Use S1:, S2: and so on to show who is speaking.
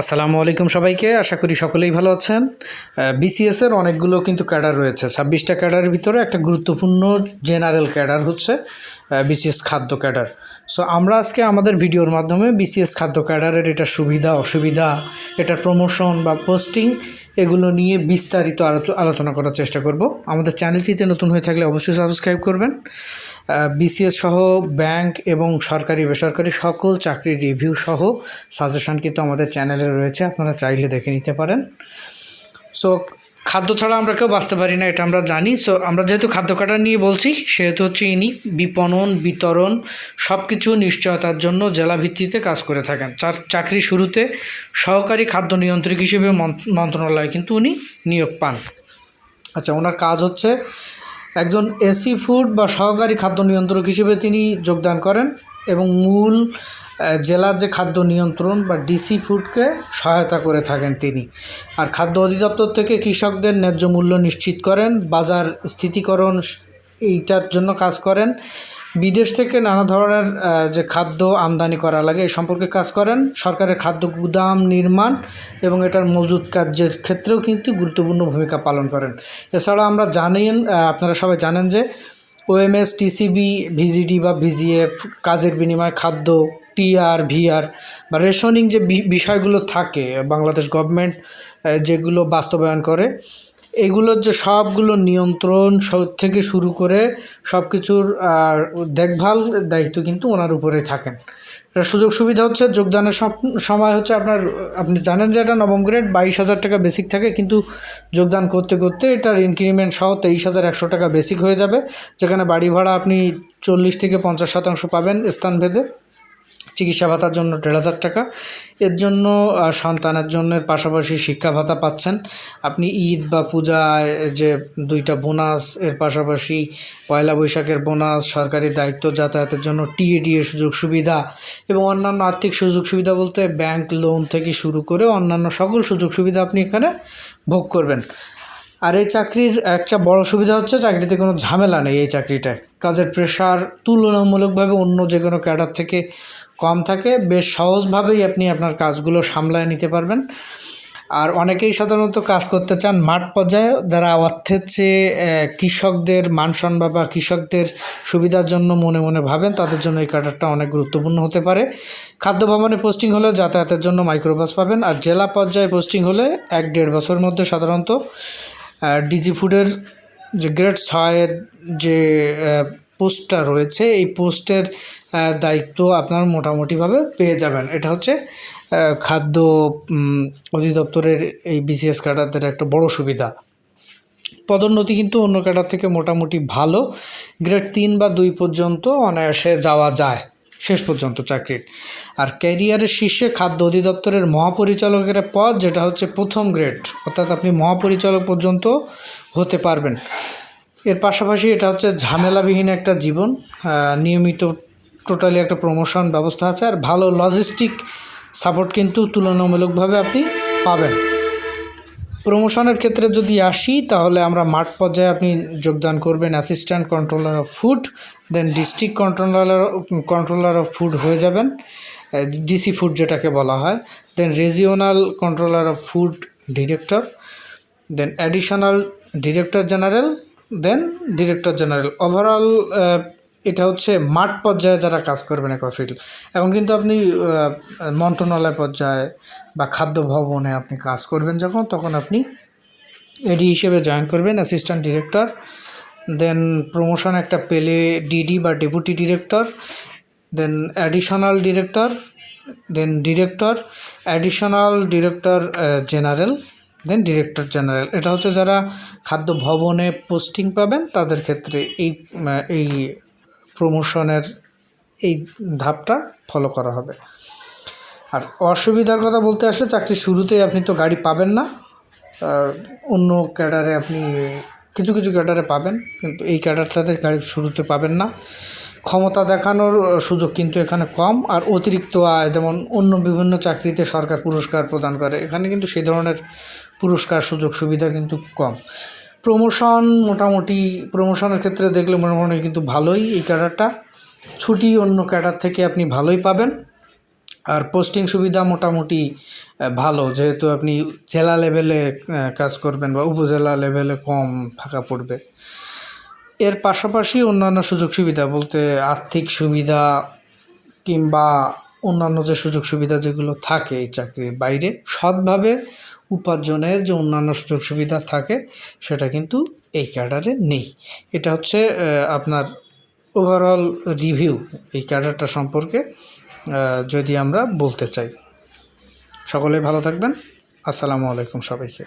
S1: আসসালামু আলাইকুম সবাইকে, আশা করি সকলেই ভালো আছেন। বিসিএসের অনেকগুলো কিন্তু ক্যাডার রয়েছে। ছাব্বিশটা ক্যাডারের ভিতরে একটা গুরুত্বপূর্ণ জেনারেল ক্যাডার হচ্ছে বিসিএস খাদ্য ক্যাডার। সো আমরা আজকে আমাদের ভিডিওর মাধ্যমে বিসিএস খাদ্য ক্যাডারের এটা সুবিধা, অসুবিধা এটা প্রমোশন বা পোস্টিং এগুলো নিয়ে বিস্তারিত আলোচনা করার চেষ্টা করব। আমাদের চ্যানেলটিতে নতুন হয়ে থাকলে অবশ্যই সাবস্ক্রাইব করবেন। বিসিএস সহ ব্যাংক এবং সরকারি, বেসরকারি সকল চাকরির রিভিউ সহ সাজেশন কিন্তু আমাদের চ্যানেলে রয়েছে। আপনারা চাইলে দেখে নিতে পারেন। সো খাদ্য ছাড়া আমরা কেউ বাঁচতে পারি না, এটা আমরা জানি। সো আমরা যেহেতু খাদ্য কাটা নিয়ে বলছি, সেহেতু হচ্ছে ইনি বিপণন, বিতরণ সব কিছু নিশ্চয়তার জন্য জেলা ভিত্তিতে কাজ করে থাকেন। চাকরি শুরুতে সহকারী খাদ্য নিয়ন্ত্রক হিসেবে মন্ত্র- মন্ত্রণালয়ে কিন্তু উনি নিয়োগ পান। আচ্ছা ওনার কাজ হচ্ছে একজন এসি ফুড বা সহকারী খাদ্য নিয়ন্ত্রক হিসেবে তিনি যোগদান করেন এবং মূল জেলার যে খাদ্য নিয়ন্ত্রণ বা ডিসি ফুডকে সহায়তা করে থাকেন তিনি। আর খাদ্য অধিদপ্তর থেকে কৃষকদের ন্যায্য মূল্য নিশ্চিত করেন, বাজার স্থিতিকরণ এইটার জন্য কাজ করেন, বিদেশ থেকে নানা ধরনের যে খাদ্য আমদানি করা লাগে এই সম্পর্কে কাজ করেন, সরকারের খাদ্য গুদাম নির্মাণ এবং এটার মজুত কার্যের ক্ষেত্রেও কিন্তু গুরুত্বপূর্ণ ভূমিকা পালন করেন। এছাড়া আমরা জানেন আপনারা সবাই জানেন যে ওএমএস টিসিবি ভিজিডি বা ভিজিএফ কাজের বিনিময়ে খাদ্য টিআর ভিআর বা রেশনিং যে বিষয়গুলো থাকে, বাংলাদেশ গভর্নমেন্ট যেগুলো বাস্তবায়ন করে, এগুলোর যে সবগুলো নিয়ন্ত্রণ থেকে শুরু করে সব কিছুর দেখভাল দায়িত্ব কিন্তু ওনার উপরে থাকেন। সুযোগ সুবিধা হচ্ছে, যোগদানের সময় হচ্ছে আপনার, আপনি জানেন যে এটা নবম গ্রেড বাইশ হাজার টাকা বেসিক থাকে, কিন্তু যোগদান করতে করতে এটার ইনক্রিমেন্ট সহ তেইশ হাজার একশো টাকা বেসিক হয়ে যাবে, যেখানে বাড়ি ভাড়া আপনি চল্লিশ থেকে পঞ্চাশ শতাংশ পাবেন স্থানভেদে। চিকিৎসা ভাতার জন্য দেড় হাজার টাকা। এর জন্য সন্তানের জন্য পাশাপাশি শিক্ষা ভাতা পাচ্ছেন। আপনি ঈদ বা পূজায় যে দুইটা বোনাস, এর পাশাপাশি পয়লা বৈশাখের বোনাস, সরকারি দায়িত্ব যাতায়াতের জন্য টিএডিএ সুযোগ সুবিধা এবং অন্যান্য আর্থিক সুযোগ সুবিধা বলতে ব্যাংক লোন থেকে শুরু করে অন্যান্য সকল সুযোগ সুবিধা আপনি এখানে ভোগ করবেন। আর এই চাকরির একটা বড় সুবিধা হচ্ছে চাকরিতে কোনো ঝামেলা নেই এই চাকরিটায়। কাজের প্রেশার তুলনামূলকভাবে অন্য যে কোনো ক্যাডার থেকে কম থাকে। বেশ সহজভাবেই আপনি আপনার কাজগুলো সামলায় নিতে পারবেন। আর অনেকেই সাধারণত কাজ করতে চান মাঠ পর্যায়ে, যারা অর্থের চেয়ে কৃষকদের মানসম্মান বা কৃষকদের সুবিধার জন্য মনে মনে ভাবেন, তাদের জন্য এই ক্যাডারটা অনেক গুরুত্বপূর্ণ হতে পারে। খাদ্য ভবনে পোস্টিং হলে যাতায়াতের জন্য মাইক্রোবাস পাবেন। আর জেলা পর্যায়ে পোস্টিং হলে এক দেড় বছরের মধ্যে সাধারণত ডিজি ফুডের যে গ্রেড ছয়ের যে পোস্টটা রয়েছে, এই পোস্টের দায়িত্ব আপনার মোটামুটিভাবে পেয়ে যাবেন। এটা হচ্ছে খাদ্য অধিদপ্তরের এই বিসিএস ক্যাডারদের একটা বড় সুবিধা। পদোন্নতি কিন্তু অন্য ক্যাডার থেকে মোটামুটি ভালো। গ্রেড তিন বা দুই পর্যন্ত অনায়াসে যাওয়া যায়। শেষ পর্যন্ত চাকরির। আর ক্যারিয়ারের শীর্ষে খাদ্য অধিদপ্তরের মহাপরিচালকের পদ, যেটা হচ্ছে প্রথম গ্রেড, অর্থাৎ আপনি মহাপরিচালক পর্যন্ত হতে পারবেন। এর পাশাপাশি এটা হচ্ছে ঝামেলাবিহীন একটা জীবন নিয়মিত টোটালি একটা প্রমোশন ব্যবস্থা আছে, আর ভালো লজিস্টিক সাপোর্ট কিন্তু তুলনামূলকভাবে আপনি পাবেন। প্রমোশনের ক্ষেত্রে যদি আসি, তাহলে আমরা মাঠ পর্যায়ে আপনি যোগদান করবেন assistant controller of food then district controller controller of food হয়ে যাবেন। ডিসি ফুড যেটাকে বলা হয়। Then regional controller of food director then additional director general then director general overall এটা হচ্ছে মাঠ পর্যায়ে যারা কাজ করবেন একফিল এখন কিন্তু আপনি মন্ত্রণালয় পর্যায়ে বা খাদ্য ভবনে আপনি কাজ করবেন যখন, তখন আপনি এডি হিসেবে জয়েন করবেন অ্যাসিস্ট্যান্ট ডিরেক্টর দেন প্রমোশন একটা পেলে ডিডি বা deputy director then additional director then director additional director general then director general এটা হচ্ছে যারা খাদ্য ভবনে পোস্টিং পাবেন, তাদের ক্ষেত্রে এই এই প্রমোশনের এই ধাপটা ফলো করা হবে। আর অসুবিধার কথা বলতে আসলে চাকরি শুরুতেই আপনি তো গাড়ি পাবেন না। অন্য ক্যাডারে আপনি কিছু কিছু ক্যাডারে পাবেন, কিন্তু এই ক্যাডারটাতে গাড়ি শুরুতে পাবেন না। ক্ষমতা দেখানোর সুযোগ কিন্তু এখানে কম, আর অতিরিক্ত আয় যেমন অন্য বিভিন্ন চাকরিতে সরকার পুরস্কার প্রদান করে, এখানে কিন্তু সেই ধরনের পুরস্কার সুযোগ সুবিধা কিন্তু কম। প্রমোশন মোটামুটি প্রমোশনের ক্ষেত্রে দেখলে মোটামুটি কিন্তু ভালোই এই ক্যাডারটা ছুটি অন্য ক্যাডার থেকে আপনি ভালোই পাবেন। আর পোস্টিং সুবিধা মোটামুটি ভালো। যেহেতু আপনি জেলা লেভেলে কাজ করবেন বা উপজেলা লেভেলে কম ফাঁকা পড়বে। এর পাশাপাশি অন্যান্য সুযোগ সুবিধা বলতে আর্থিক সুবিধা কিংবা অন্যান্য যে সুযোগ সুবিধা যেগুলো থাকে এই চাকরির বাইরে, সৎভাবে উপার্জনের যে অন্যান্য সুযোগ সুবিধা থাকে, সেটা কিন্তু এই ক্যাডারে নেই। এটা হচ্ছে আপনার ওভারঅল রিভিউ এই ক্যাডারটা সম্পর্কে যদি আমরা বলতে চাই। সকলে ভালো থাকবেন। আসসালামু আলাইকুম সবাইকে।